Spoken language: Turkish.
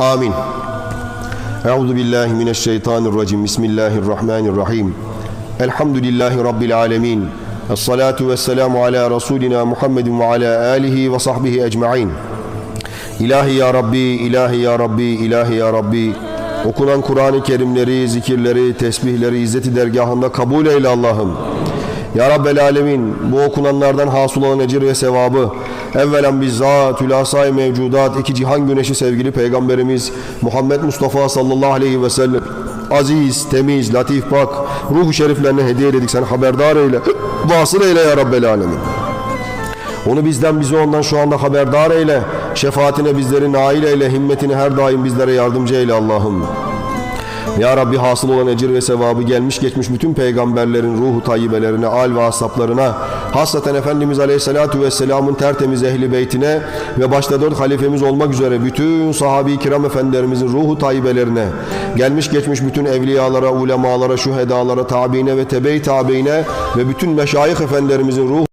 Amin. Euzu billahi mineşşeytanirracim. Bismillahirrahmanirrahim. Elhamdülillahi rabbil alamin. Essalatu vesselamu ala rasulina Muhammedin ve ala alihi ve sahbihi ecmaîn. İlahi ya Rabbi, ilahi ya Rabbi, ilahi ya Rabbi. Okunan Kur'an-ı Kerimleri, zikirleri, tesbihleri izzeti dergahında kabul eyle Allah'ım. Ya Rabbel Alemin bu okunanlardan hasıl olan ecir ve sevabı evvelen bizzat hülasay mevcudat iki cihan güneşi sevgili peygamberimiz Muhammed Mustafa sallallahu aleyhi ve sellem aziz, temiz, latif bak ruhu şeriflerine hediye ededik sen haberdar eyle vasıl eyle ya Rabbel Alemin. Onu bizden bizi ondan şu anda haberdar eyle. Şefaatine bizleri nail eyle. Himmetini her daim bizlere yardımcı eyle Allah'ım. Ya Rabbi hasıl olan ecir ve sevabı gelmiş geçmiş bütün peygamberlerin ruhu tayyibelerine, al ve asaplarına, hasaten Efendimiz Aleyhisselatü Vesselam'ın tertemiz ehli beytine ve başta dört halifemiz olmak üzere bütün sahabi kiram efendilerimizin ruhu tayyibelerine, gelmiş geçmiş bütün evliyalara, ulemalara, şuhedalara, tabiine ve tebe-i tabiine ve bütün meşayih efendilerimizin ruhu